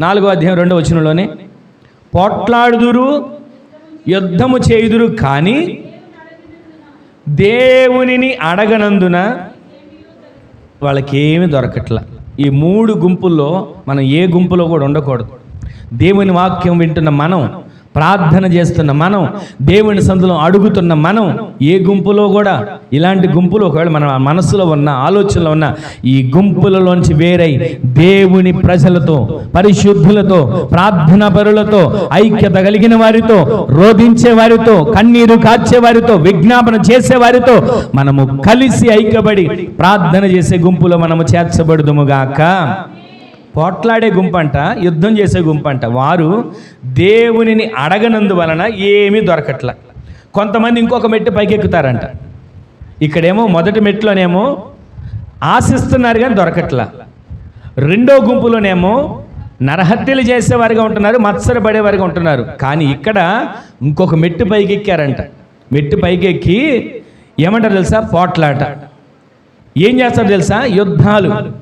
నాలుగో అధ్యాయం రెండో వచనంలోనే పోట్లాడుదురు యుద్ధము చేయుదురు కానీ దేవునిని అడగనందున వాళ్ళకేమీ దొరకట్లా. ఈ మూడు గుంపుల్లో మనం ఏ గుంపులో కూడా ఉండకూడదు. దేవుని వాక్యం వింటున్న మనం ప్రార్థన చేస్తున్న మనం దేవుని సందులో అడుగుతున్న మనం ఏ గుంపులో కూడా ఇలాంటి గుంపులు ఒకవేళ మన మనసులో ఉన్న ఆలోచనలో ఉన్న ఈ గుంపులలోంచి వేరై దేవుని ప్రజలతో పరిశుద్ధులతో ప్రార్థన పరులతో ఐక్యత కలిగిన వారితో రోధించే వారితో కన్నీరు కాచే వారితో విజ్ఞాపన చేసే వారితో మనము కలిసి ఐక్యపడి ప్రార్థన చేసే గుంపులో మనము చేర్చబడుదుముగాక పోట్లాడే గుంపంట యుద్ధం చేసే గుంపంట. వారు దేవునిని అడగనందువలన ఏమీ దొరకట్ల. కొంతమంది ఇంకొక మెట్టు పైకెక్కుతారంట. ఇక్కడేమో మొదటి మెట్టులోనేమో ఆశిస్తున్నారు కానీ దొరకట్ల. రెండో గుంపులోనేమో నరహత్యలు చేసేవారుగా ఉంటున్నారు మత్సరపడేవారుగా ఉంటున్నారు. కానీ ఇక్కడ ఇంకొక మెట్టు పైకి ఎక్కారంట మెట్టు పైకి ఎక్కి ఏమంటారు తెలుసా? పోట్లాట. ఏం చేస్తారు తెలుసా? యుద్ధాలు.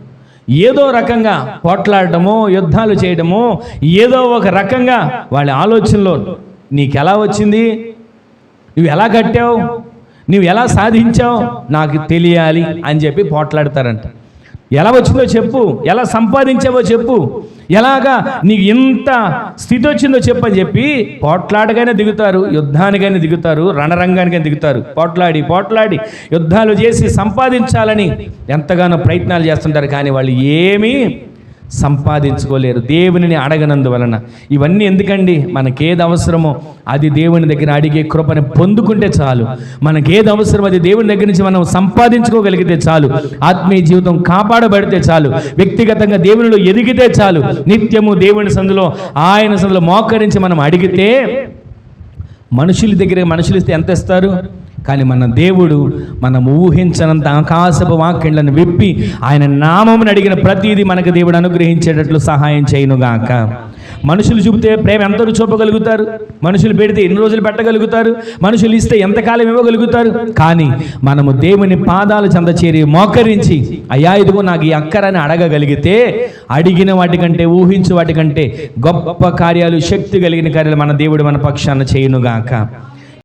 ఏదో రకంగా పోట్లాడటమో యుద్ధాలు చేయడమో ఏదో ఒక రకంగా వాళ్ళ ఆలోచనలో నీకు ఎలా వచ్చింది? నువ్వు ఎలా కట్టావు? నువ్వు ఎలా సాధించావు? నాకు తెలియాలి అని చెప్పి పోట్లాడతారంట. ఎలా వచ్చిందో చెప్పు. ఎలా సంపాదించావో చెప్పు. ఎలాగా నీకు ఇంత స్థితి వచ్చిందో చెప్పు అని చెప్పి పోట్లాడగానే దిగుతారు యుద్ధానికైనా దిగుతారు రణరంగానికైనా దిగుతారు. పోట్లాడి పోట్లాడి. యుద్ధాలు చేసి సంపాదించాలని ఎంతగానో ప్రయత్నాలు చేస్తుంటారు కానీ వాళ్ళు ఏమీ సంపాదించుకోలేరు. దేవునిని అడగనందువలన. ఇవన్నీ ఎందుకండి? మనకేది అవసరమో అది దేవుని దగ్గర అడిగే కృపను పొందుకుంటే చాలు. మనకేది అవసరం అది దేవుని దగ్గర నుంచి మనం సంపాదించుకోగలిగితే చాలు. ఆత్మీయ జీవితం కాపాడబడితే చాలు. వ్యక్తిగతంగా దేవునిలో ఎదిగితే చాలు. నిత్యము దేవుని సందులో ఆయన సందులో మోకరించి మనం అడిగితే మనుషుల దగ్గర మనుషులు ఇస్తే ఎంత ఇస్తారు? కానీ మన దేవుడు మనం ఊహించనంత ఆకాశపు వాక్యలను విప్పి ఆయన నామమును అడిగిన ప్రతిదీ మనకు దేవుడు అనుగ్రహించేటట్లు సహాయం చేయనుగాక. మనుషులు చూపితే ప్రేమ ఎంతవరకు చూపగలుగుతారు? మనుషులు పెడితే ఎన్ని రోజులు పెట్టగలుగుతారు? మనుషులు ఇస్తే ఎంతకాలం ఇవ్వగలుగుతారు? కానీ మనము దేవుని పాదాలు చెంద చేరి మోకరించి అయ్యా ఇదిగో నాకు ఈ అక్కరని అడగగలిగితే అడిగిన వాటికంటే ఊహించు వాటికంటే గొప్ప కార్యాలు శక్తి కలిగిన కార్యాలు మన దేవుడు మన పక్షాన చేయునుగాక.